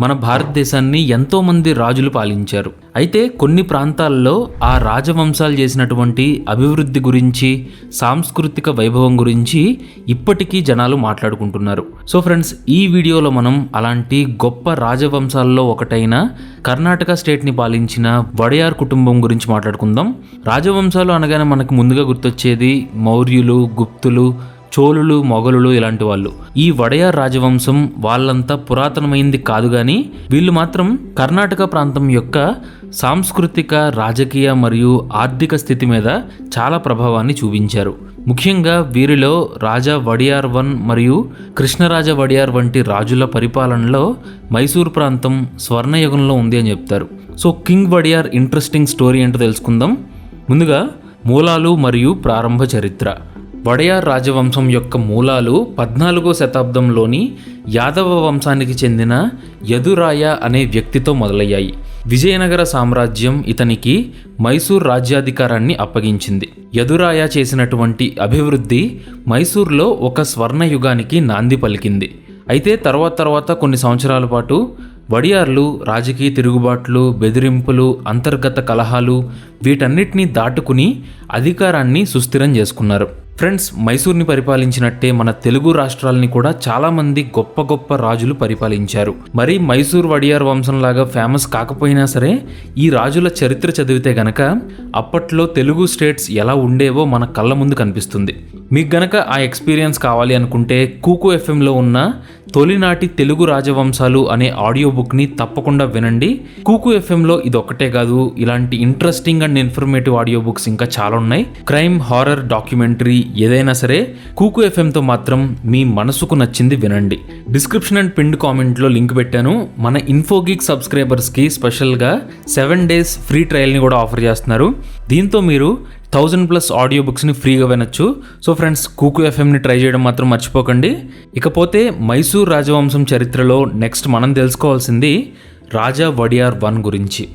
మన భారతదేశాన్ని ఎంతో మంది రాజులు పాలించారు. అయితే కొన్ని ప్రాంతాల్లో ఆ రాజవంశాలు చేసినటువంటి అభివృద్ధి గురించి సాంస్కృతిక వైభవం గురించి ఇప్పటికీ జనాలు మాట్లాడుకుంటున్నారు. సో ఫ్రెండ్స్ ఈ వీడియోలో మనం అలాంటి గొప్ప రాజవంశాల్లో ఒకటైన కర్ణాటక స్టేట్ని పాలించిన వడయార్ కుటుంబం గురించి మాట్లాడుకుందాం. రాజవంశాలు అనగానే మనకు ముందుగా గుర్తొచ్చేది మౌర్యులు గుప్తులు చోళులు మొఘలులు ఇలాంటి వాళ్ళు. ఈ వడయార్ రాజవంశం వాళ్ళంతా పురాతనమైంది కాదు కానీ వీళ్ళు మాత్రం కర్ణాటక ప్రాంతం యొక్క సాంస్కృతిక రాజకీయ మరియు ఆర్థిక స్థితి మీద చాలా ప్రభావాన్ని చూపించారు. ముఖ్యంగా వీరిలో రాజా వడియార్ వన్ మరియు కృష్ణరాజ వడియార్ వంటి రాజుల పరిపాలనలో మైసూర్ ప్రాంతం స్వర్ణయుగంలో ఉంది అని చెప్తారు. So king Wadiyar interesting story ఏంటో తెలుసుకుందాం. ముందుగా మూలాలు మరియు ప్రారంభ చరిత్ర. వడయార్ రాజవంశం యొక్క మూలాలు పద్నాలుగో శతాబ్దంలోని యాదవ వంశానికి చెందిన యదురాయ అనే వ్యక్తితో మొదలయ్యాయి. విజయనగర సామ్రాజ్యం ఇతనికి మైసూర్ రాజ్యాధికారాన్ని అప్పగించింది. యదురాయ చేసినటువంటి అభివృద్ధి మైసూర్లో ఒక స్వర్ణయుగానికి నాంది పలికింది. అయితే తర్వాత తర్వాత కొన్ని సంవత్సరాల పాటు వడియార్లు రాజకీయ తిరుగుబాట్లు బెదిరింపులు అంతర్గత కలహాలు వీటన్నిటినీ దాటుకుని అధికారాన్ని సుస్థిరం చేసుకున్నారు. ఫ్రెండ్స్ మైసూర్ని పరిపాలించినట్టే మన తెలుగు రాష్ట్రాలని కూడా చాలామంది గొప్ప గొప్ప రాజులు పరిపాలించారు. మరి మైసూర్ వడియార్ వంశంలాగా ఫేమస్ కాకపోయినా సరే ఈ రాజుల చరిత్ర చదివితే గనక అప్పట్లో తెలుగు స్టేట్స్ ఎలా ఉండేవో మన కళ్ళ ముందు కనిపిస్తుంది. మీకు గనక ఆ ఎక్స్పీరియన్స్ కావాలి అనుకుంటే కూకు ఎఫ్ఎంలో ఉన్న తొలినాటి తెలుగు రాజవంశాలు అనే ఆడియో బుక్ని తప్పకుండా వినండి. కూకు ఎఫ్ఎంలో ఇది ఒక్కటే కాదు ఇలాంటి interesting and informative audio books ఇంకా చాలా ఉన్నాయి. క్రైమ్ హారర్ డాక్యుమెంటరీ ఏదైనా సరే కూకు ఎఫ్ఎంతో మాత్రం మీ మనసుకు నచ్చింది వినండి. డిస్క్రిప్షన్ అండ్ పిండ్ కామెంట్లో లింక్ పెట్టాను. మన ఇన్ఫోగిక్ సబ్స్క్రైబర్స్కి స్పెషల్గా సెవెన్ డేస్ ఫ్రీ ట్రయల్ని కూడా ఆఫర్ చేస్తున్నారు. దీంతో మీరు థౌజండ్ ప్లస్ ఆడియో బుక్స్ని ఫ్రీగా వినొచ్చు. సో ఫ్రెండ్స్ కూకు ఎఫ్ఎంని ట్రై చేయడం మాత్రం మర్చిపోకండి. ఇకపోతే మైసూర్ రాజవంశం చరిత్రలో నెక్స్ట్ మనం తెలుసుకోవాల్సింది రాజా వడియార్ వన్ గురించి.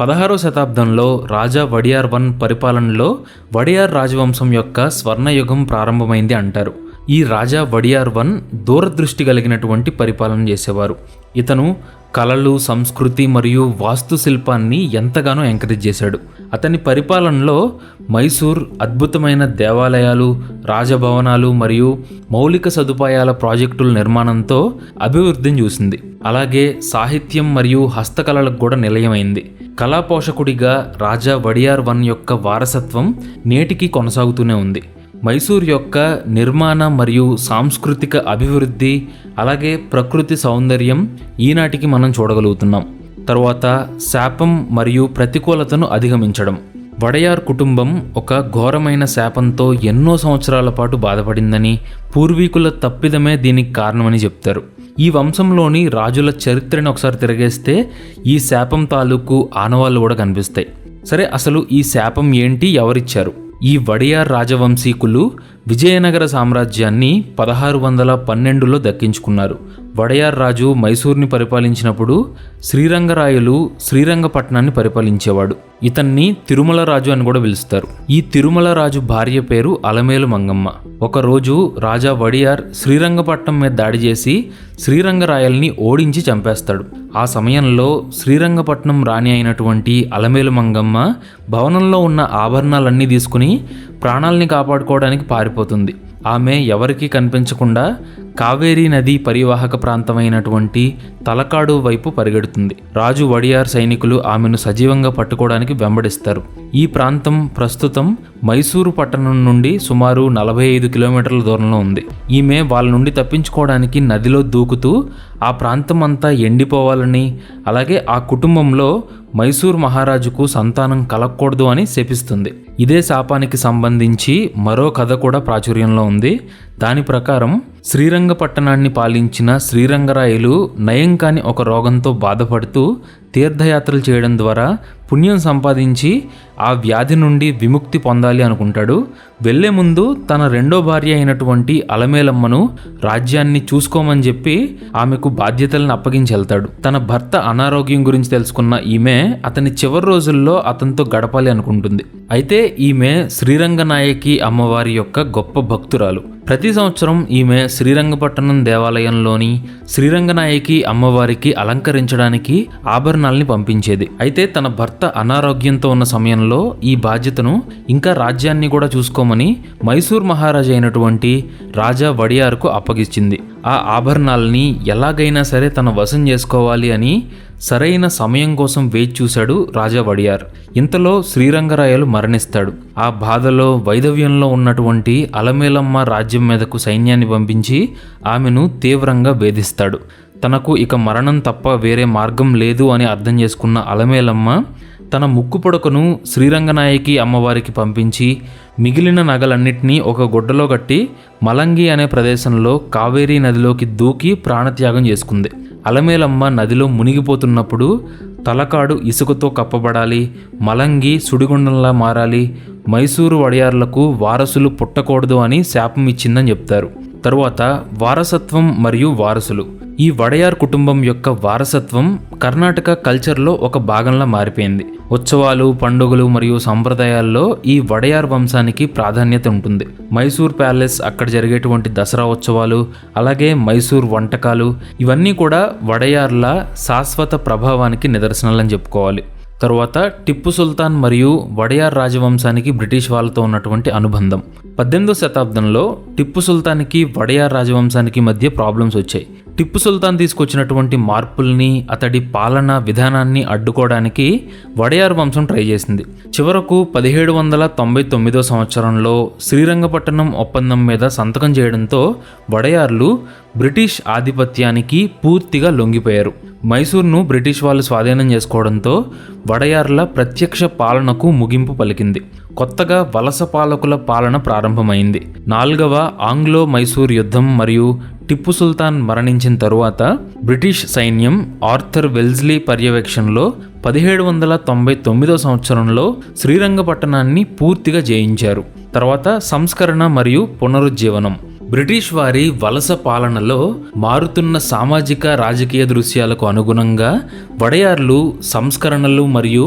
పదహారో శతాబ్దంలో రాజా వడియార్ వన్ పరిపాలనలో వడియార్ రాజవంశం యొక్క స్వర్ణయుగం ప్రారంభమైంది అంటారు. ఈ రాజా వడియార్ వన్ దూరదృష్టి కలిగినటువంటి పరిపాలన చేసేవారు. ఇతను కళలు సంస్కృతి మరియు వాస్తుశిల్పాన్ని ఎంతగానో ఎంకరేజ్ చేశాడు. అతని పరిపాలనలో మైసూర్ అద్భుతమైన దేవాలయాలు రాజభవనాలు మరియు మౌలిక సదుపాయాల ప్రాజెక్టుల నిర్మాణంతో అభివృద్ధిని చూసింది. అలాగే సాహిత్యం మరియు హస్తకళలకు కూడా నిలయమైంది. కళా పోషకుడిగా రాజా వడియార్ వన్ యొక్క వారసత్వం నేటికి కొనసాగుతూనే ఉంది. మైసూర్ యొక్క నిర్మాణ మరియు సాంస్కృతిక అభివృద్ధి అలాగే ప్రకృతి సౌందర్యం ఈనాటికి మనం చూడగలుగుతున్నాం. తరువాత శాపం మరియు ప్రతికూలతను అధిగమించడం. వడయార్ కుటుంబం ఒక ఘోరమైన శాపంతో ఎన్నో సంవత్సరాల పాటు బాధపడిందని పూర్వీకుల తప్పిదమే దీనికి కారణమని చెప్తారు. ఈ వంశంలోని రాజుల చరిత్రని ఒకసారి తిరగేస్తే ఈ శాపం తాలూకు ఆనవాళ్ళు కూడా కనిపిస్తాయి. సరే అసలు ఈ శాపం ఏంటి? ఎవరిచ్చారు? ఈ వడియార్ రాజవంశీకులు విజయనగర సామ్రాజ్యాన్ని పదహారు వందల పన్నెండులో దక్కించుకున్నారు. వడయార్ రాజు మైసూర్ని పరిపాలించినప్పుడు శ్రీరంగరాయలు శ్రీరంగపట్నాన్ని పరిపాలించేవాడు. ఇతన్ని తిరుమల రాజు అని కూడా పిలుస్తారు. ఈ తిరుమల రాజు భార్య పేరు అలమేలు మంగమ్మ. ఒకరోజు రాజా వడియార్ శ్రీరంగపట్నం మీద దాడి చేసి శ్రీరంగరాయల్ని ఓడించి చంపేస్తాడు. ఆ సమయంలో శ్రీరంగపట్నం రాణి అయినటువంటి అలమేలు మంగమ్మ భవనంలో ఉన్న ఆభరణాలన్నీ తీసుకుని ప్రాణాల్ని కాపాడుకోవడానికి పారిపోతుంది. ఆమె ఎవరికీ కనిపించకుండా కావేరీ నది పరివాహక ప్రాంతమైనటువంటి తలకాడు వైపు పరిగెడుతుంది. రాజు వడియార్ సైనికులు ఆమెను సజీవంగా పట్టుకోవడానికి వెంబడిస్తారు. ఈ ప్రాంతం ప్రస్తుతం మైసూరు పట్టణం నుండి సుమారు నలభై ఐదు కిలోమీటర్ల దూరంలో ఉంది. ఈమె వాళ్ళ నుండి తప్పించుకోవడానికి నదిలో దూకుతూ ఆ ప్రాంతం అంతా ఎండిపోవాలని అలాగే ఆ కుటుంబంలో మైసూర్ మహారాజుకు సంతానం కలగకూడదు అని శపిస్తుంది. ఇదే శాపానికి సంబంధించి మరో కథ కూడా ప్రాచుర్యంలో ఉంది. దాని ప్రకారం శ్రీరంగపట్టణాన్ని పాలించిన శ్రీరంగరాయలు నయం కాని ఒక రోగంతో బాధపడుతూ తీర్థయాత్రలు చేయడం ద్వారా పుణ్యం సంపాదించి ఆ వ్యాధి నుండి విముక్తి పొందాలి అనుకుంటాడు. వెళ్ళే ముందు తన రెండో భార్య అయినటువంటి అలమేలమ్మను రాజ్యాన్ని చూసుకోమని చెప్పి ఆమెకు బాధ్యతలను అప్పగించి వెళ్తాడు. తన భర్త అనారోగ్యం గురించి తెలుసుకున్న ఈమె అతని చివరి రోజుల్లో అతనితో గడపాలి అనుకుంటుంది. అయితే ఈమె శ్రీరంగనాయకి అమ్మవారి యొక్క గొప్ప భక్తురాలు. ప్రతి సంవత్సరం ఈమె శ్రీరంగపట్టణం దేవాలయంలోని శ్రీరంగనాయకి అమ్మవారికి అలంకరించడానికి ఆభరణాల్ని పంపించేది. అయితే తన భర్త అనారోగ్యంతో ఉన్న సమయంలో ఈ బాధ్యతను ఇంకా రాజ్యాన్ని కూడా చూసుకోమని మైసూర్ మహారాజా అయినటువంటి రాజా వడియార్కు అప్పగించింది. ఆ ఆభరణాలని ఎలాగైనా సరే తన వశం చేసుకోవాలి అని సరైన సమయం కోసం వేచి చూశాడు రాజా వడియార్. ఇంతలో శ్రీరంగరాయలు మరణిస్తాడు. ఆ బాధలో వైదవ్యంలో ఉన్నటువంటి అలమేలమ్మ రాజ్యం మీదకు సైన్యాన్ని పంపించి ఆమెను తీవ్రంగా వేధిస్తాడు. తనకు ఇక మరణం తప్ప వేరే మార్గం లేదు అని అర్థం చేసుకున్న అలమేలమ్మ తన ముక్కు పొడకను శ్రీరంగనాయకి అమ్మవారికి పంపించి మిగిలిన నగలన్నింటినీ ఒక గుడ్డలో కట్టి మలంగి అనే ప్రదేశంలో కావేరీ నదిలోకి దూకి ప్రాణత్యాగం చేసుకుంది. అలమేలమ్మ నదిలో మునిగిపోతున్నప్పుడు తలకాడు ఇసుకతో కప్పబడాలి మలంగి సుడిగుండంలా మారాలి మైసూరు వడియార్లకు వారసులు పుట్టకూడదు అని శాపం ఇచ్చిందని చెప్తారు. తరువాత వారసత్వం మరియు వారసులు. ఈ వడయార్ కుటుంబం యొక్క వారసత్వం కర్ణాటక కల్చర్లో ఒక భాగంలా మారిపోయింది. ఉత్సవాలు పండుగలు మరియు సంప్రదాయాల్లో ఈ వడయార్ వంశానికి ప్రాధాన్యత ఉంటుంది. మైసూర్ ప్యాలెస్ అక్కడ జరిగేటువంటి దసరా ఉత్సవాలు అలాగే మైసూర్ వంటకాలు ఇవన్నీ కూడా వడయార్ల శాశ్వత ప్రభావానికి నిదర్శనాలని చెప్పుకోవాలి. తరువాత టిప్పు సుల్తాన్ మరియు వడయార్ రాజవంశానికి బ్రిటిష్ వాళ్ళతో ఉన్నటువంటి అనుబంధం. పద్దెనిమిదో శతాబ్దంలో టిప్పు సుల్తాన్కి వడయార్ రాజవంశానికి మధ్య ప్రాబ్లమ్స్ వచ్చాయి. టిప్పు సుల్తాన్ తీసుకొచ్చినటువంటి మార్పుల్ని అతడి పాలనా విధానాన్ని అడ్డుకోవడానికి వడయార్ వంశం ట్రై చేసింది. చివరకు పదిహేడు వందల తొంభై తొమ్మిదో సంవత్సరంలో శ్రీరంగపట్టణం ఒప్పందం మీద సంతకం చేయడంతో వడయార్లు బ్రిటిష్ ఆధిపత్యానికి పూర్తిగా లొంగిపోయారు. మైసూర్ను బ్రిటిష్ వాళ్ళు స్వాధీనం చేసుకోవడంతో వడయార్ల ప్రత్యక్ష పాలనకు ముగింపు పలికింది. కొత్తగా వలస పాలకుల పాలన ప్రారంభమైంది. నాలుగవ ఆంగ్లో మైసూర్ యుద్ధం మరియు టిప్పు సుల్తాన్ మరణించిన తరువాత బ్రిటిష్ సైన్యం ఆర్థర్ వెల్స్లీ పర్యవేక్షణలో పదిహేడు వందల తొంభై తొమ్మిదో సంవత్సరంలో శ్రీరంగపట్టణాన్ని పూర్తిగా జయించారు. తర్వాత సంస్కరణ మరియు పునరుజ్జీవనం. బ్రిటిష్ వారి వలస పాలనలో మారుతున్న సామాజిక రాజకీయ దృశ్యాలకు అనుగుణంగా వడయార్లు సంస్కరణలు మరియు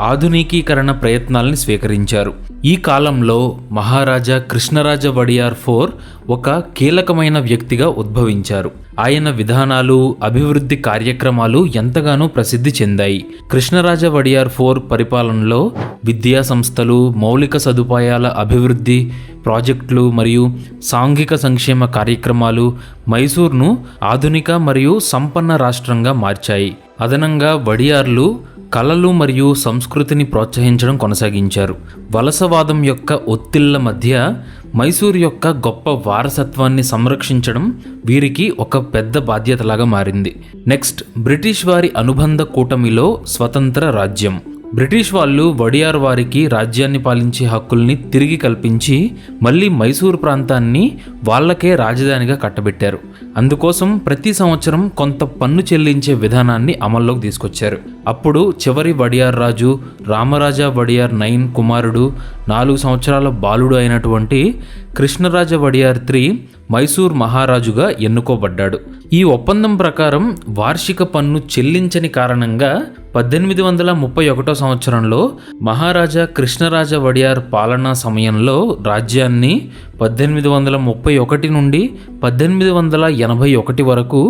ఆధునికీకరణ ప్రయత్నాల్ని స్వీకరించారు. ఈ కాలంలో మహారాజా కృష్ణరాజ వడియార్ ఫోర్ ఒక కీలకమైన వ్యక్తిగా ఉద్భవించారు. ఆయన విధానాలు అభివృద్ధి కార్యక్రమాలు ఎంతగానో ప్రసిద్ధి చెందాయి. కృష్ణరాజ వడియార్ ఫోర్ పరిపాలనలో విద్యా సంస్థలు మౌలిక సదుపాయాల అభివృద్ధి ప్రాజెక్టులు మరియు సాంఘిక సంక్షేమ కార్యక్రమాలు మైసూర్ను ఆధునిక మరియు సంపన్న రాష్ట్రంగా మార్చాయి. అదనంగా వడియార్లు కళలు మరియు సంస్కృతిని ప్రోత్సహించడం కొనసాగించారు. వలసవాదం యొక్క ఒత్తిళ్ళ మధ్య మైసూర్ యొక్క గొప్ప వారసత్వాన్ని సంరక్షించడం వీరికి ఒక పెద్ద బాధ్యతలాగా మారింది. నెక్స్ట్ బ్రిటిష్ వారి అనుబంధ కూటమిలో స్వతంత్ర రాజ్యం. బ్రిటిష్ వాళ్ళు వడియార్ వారికి రాజ్యాన్ని పాలించే హక్కుల్ని తిరిగి కల్పించి మళ్ళీ మైసూర్ ప్రాంతాన్ని వాళ్ళకే రాజధానిగా కట్టబెట్టారు. అందుకోసం ప్రతి సంవత్సరం కొంత పన్ను చెల్లించే విధానాన్ని అమల్లోకి తీసుకొచ్చారు. అప్పుడు చివరి వడియార్ రాజు రామరాజా వడియార్ నైన్ కుమారుడు నాలుగు సంవత్సరాల బాలుడు అయినటువంటి కృష్ణరాజ వడియార్ త్రీ మైసూర్ మహారాజుగా ఎన్నుకోబడ్డాడు. ఈ ఒప్పందం ప్రకారం వార్షిక పన్ను చెల్లించని కారణంగా పద్దెనిమిది వందల ముప్పై ఒకటో సంవత్సరంలో మహారాజా కృష్ణరాజ వడియార్ పాలనా సమయంలో రాజ్యాన్ని పద్దెనిమిది వందల ముప్పై ఒకటి నుండి పద్దెనిమిది వందల ఎనభై ఒకటి వరకు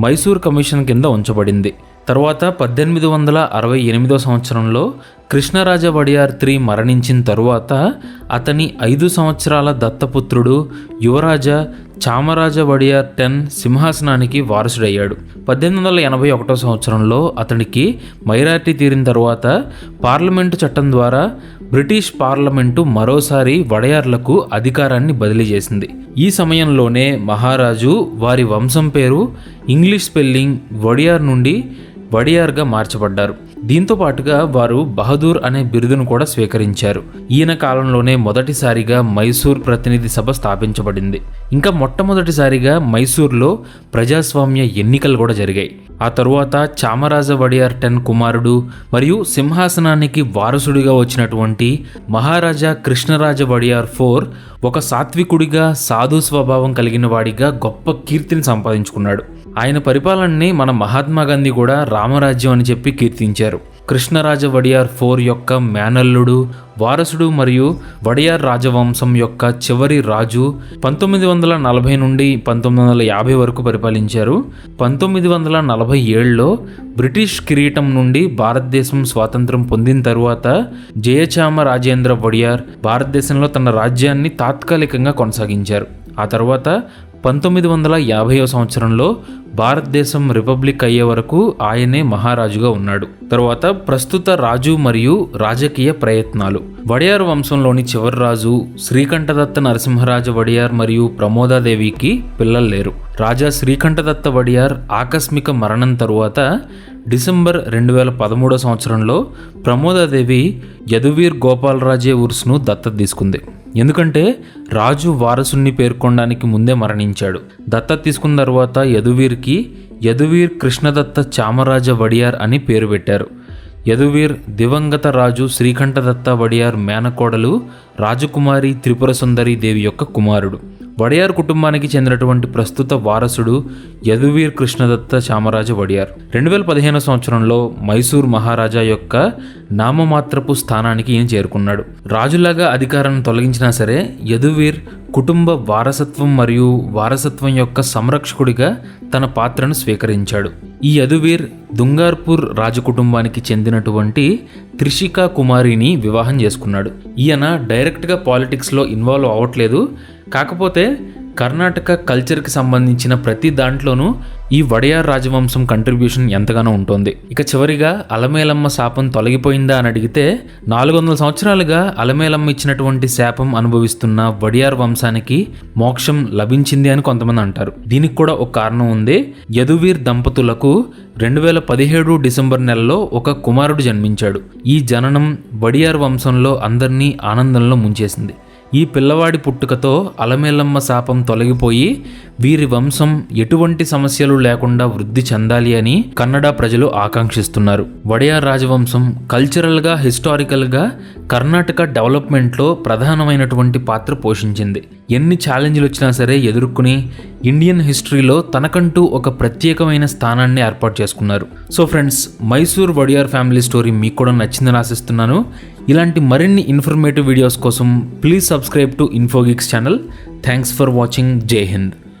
మైసూర్ కమిషన్ కింద ఉంచబడింది. తర్వాత పద్దెనిమిది వందల అరవై ఎనిమిదో సంవత్సరంలో కృష్ణరాజ వడియార్ త్రీ మరణించిన తరువాత అతని ఐదు సంవత్సరాల దత్తపుత్రుడు యువరాజ చామరాజ వడియార్ టెన్ సింహాసనానికి వారసుడయ్యాడు. పద్దెనిమిది వందల ఎనభై ఒకటో సంవత్సరంలో అతనికి మైరార్టీ తీరిన తరువాత పార్లమెంటు చట్టం ద్వారా బ్రిటిష్ పార్లమెంటు మరోసారి వడయార్లకు అధికారాన్ని బదిలీ చేసింది. ఈ సమయంలోనే మహారాజు వారి వంశం పేరు ఇంగ్లీష్ స్పెల్లింగ్ వడియార్ నుండి వడియార్గా మార్చబడ్డారు. దీంతో పాటుగా వారు బహదూర్ అనే బిరుదును కూడా స్వీకరించారు. ఈయన కాలంలోనే మొదటిసారిగా మైసూర్ ప్రతినిధి సభ స్థాపించబడింది. ఇంకా మొట్టమొదటిసారిగా మైసూర్లో ప్రజాస్వామ్య ఎన్నికలు కూడా జరిగాయి. ఆ తరువాత చామరాజ వడియార్ టెన్ కుమారుడు మరియు సింహాసనానికి వారసుడిగా వచ్చినటువంటి మహారాజా కృష్ణరాజ వడియార్ ఫోర్ ఒక సాత్వికుడిగా సాధు స్వభావం కలిగిన వాడిగా గొప్ప కీర్తిని సంపాదించుకున్నాడు. ఆయన పరిపాలనని మన మహాత్మా గాంధీ కూడా రామరాజ్యం అని చెప్పి కీర్తించారు. స్థాపించారు కృష్ణరాజ వడియార్ ఫోర్ యొక్క మేనల్లుడు వారసుడు మరియు వడియార్ రాజవంశం యొక్క చివరి రాజు పంతొమ్మిది వందల నలభై నుండి పంతొమ్మిది వందల యాభై వరకు పరిపాలించారు. పంతొమ్మిది వందల నలభై ఏడులో బ్రిటిష్ కిరీటం నుండి భారతదేశం స్వాతంత్రం పొందిన తరువాత జయచామ రాజేంద్ర వడియార్ భారతదేశంలో తన రాజ్యాన్ని తాత్కాలికంగా కొనసాగించారు. ఆ తర్వాత పంతొమ్మిది వందల యాభైవ సంవత్సరంలో భారతదేశం రిపబ్లిక్ అయ్యే వరకు ఆయనే మహారాజుగా ఉన్నాడు. తరువాత ప్రస్తుత రాజు మరియు రాజకీయ ప్రయత్నాలు. వడియార్ వంశంలోని చివరి రాజు శ్రీకంఠదత్త నరసింహరాజ వడియార్ మరియు ప్రమోదాదేవికి పిల్లలు లేరు. రాజా శ్రీకంఠదత్త వడియార్ ఆకస్మిక మరణం తరువాత డిసెంబర్ రెండు వేల పదమూడో సంవత్సరంలో ప్రమోదాదేవి యదువీర్ గోపాలరాజే ఉర్స్ను దత్తత తీసుకుంది. ఎందుకంటే రాజు వారసుని పేర్కొనడానికి ముందే మరణించాడు. దత్త తీసుకున్న తర్వాత యదువీర్కి యదువీర్ కృష్ణదత్త చామరాజ వడియార్ అని పేరు పెట్టారు. యదువీర్ దివంగత రాజు శ్రీకంఠదత్త వడియార్ మేనకోడలు రాజకుమారి త్రిపుర సుందరి దేవి యొక్క కుమారుడు. వడియార్ కుటుంబానికి చెందినటువంటి ప్రస్తుత వారసుడు యదువీర్ కృష్ణదత్త చామరాజ వడియార్. రెండు వేల పదిహేను సంవత్సరంలో మైసూర్ మహారాజా యొక్క నామమాత్రపు స్థానానికి ఈయన చేరుకున్నాడు. రాజులాగా అధికారాన్ని తొలగించినా సరే యదువీర్ కుటుంబ వారసత్వం మరియు వారసత్వం యొక్క సంరక్షకుడిగా తన పాత్రను స్వీకరించాడు. ఈ యదువీర్ దుంగార్పూర్ రాజకుటుంబానికి చెందినటువంటి త్రిషికా కుమారిని వివాహం చేసుకున్నాడు. ఈయన డైరెక్ట్గా పాలిటిక్స్లో ఇన్వాల్వ్ అవ్వట్లేదు కాకపోతే కర్ణాటక కల్చర్కి సంబంధించిన ప్రతి దాంట్లోనూ ఈ వడయార్ రాజవంశం కంట్రిబ్యూషన్ ఎంతగానో ఉంటుంది. ఇక చివరిగా అలమేలమ్మ శాపం తొలగిపోయిందా అని అడిగితే నాలుగు వందల సంవత్సరాలుగా అలమేలమ్మ ఇచ్చినటువంటి శాపం అనుభవిస్తున్న వడియార్ వంశానికి మోక్షం లభించింది అని కొంతమంది అంటారు. దీనికి కూడా ఒక కారణం ఉంది యదువీర్ దంపతులకు రెండు వేల పదిహేడు డిసెంబర్ నెలలో ఒక కుమారుడు జన్మించాడు. ఈ జననం వడియార్ వంశంలో అందరినీ ఆనందంలో ముంచేసింది. ఈ పిల్లవాడి పుట్టుకతో అలమేలమ్మ శాపం తొలగిపోయి వీరి వంశం ఎటువంటి సమస్యలు లేకుండా వృద్ధి చెందాలి అని కన్నడ ప్రజలు ఆకాంక్షిస్తున్నారు. వడియార్ రాజవంశం కల్చరల్గా హిస్టారికల్గా కర్ణాటక డెవలప్మెంట్లో ప్రధానమైనటువంటి పాత్ర పోషించింది. ఎన్ని ఛాలెంజ్లు వచ్చినా సరే ఎదుర్కొని ఇండియన్ హిస్టరీలో తనకంటూ ఒక ప్రత్యేకమైన స్థానాన్ని ఏర్పాటు చేసుకున్నారు. So friends Mysore Wadiyar family story మీకు కూడా నచ్చిందని ఆశిస్తున్నాను. ఇలాంటి మరిన్ని ఇన్ఫర్మేటివ్ వీడియోస్ కోసం please subscribe to Infogix channel thanks for watching జై హింద్